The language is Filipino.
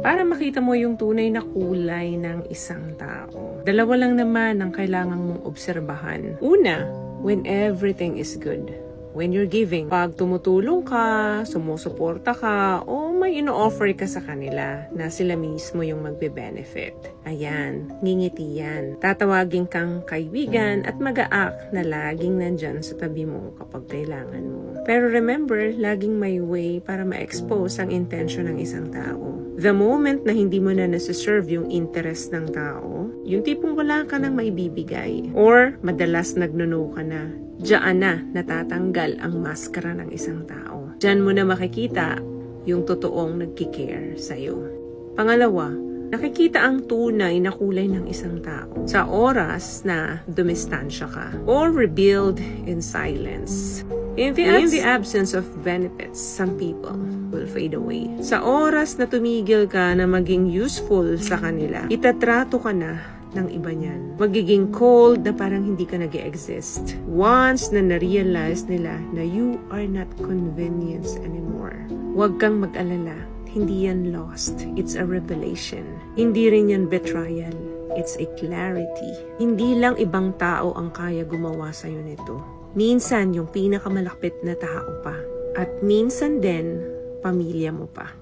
Para makita mo yung tunay na kulay ng isang tao. Dalawa lang naman ang kailangan mong obserbahan. Una, when everything is good. When you're giving, pag tumutulong ka, sumusuporta ka, o may ino-offer ka sa kanila na sila mismo yung magbe-benefit. Ayan, ngingiti yan. Tatawagin kang kaibigan at mag-a-act na laging nandyan sa tabi mo kapag kailangan mo. Pero remember, laging may way para ma-expose ang intention ng isang tao. The moment na hindi mo na nasa-serve yung interest ng tao, yung tipong wala ka nang maibibigay, or madalas nagnuno ka na, diyan na natatanggal ang maskara ng isang tao. Diyan mo na makikita yung totoong nagkikare sa'yo. Pangalawa, nakikita ang tunay na kulay ng isang tao sa oras na dumistansya ka or rebuild in silence. In the, in the absence of benefits, some people will fade away. Sa oras na tumigil ka na maging useful sa kanila, itatrato ka na ng iba niyan. Magiging cold na parang hindi ka nag exist Once na na-realize nila na you are not convenience anymore. Huwag kang mag-alala. Hindi yan lost. It's a revelation. Hindi rin yan betrayal. It's a clarity. Hindi lang ibang tao ang kaya gumawa sa'yo nito. Minsan yung pinakamalapit na tao pa. At minsan din, pamilya mo pa.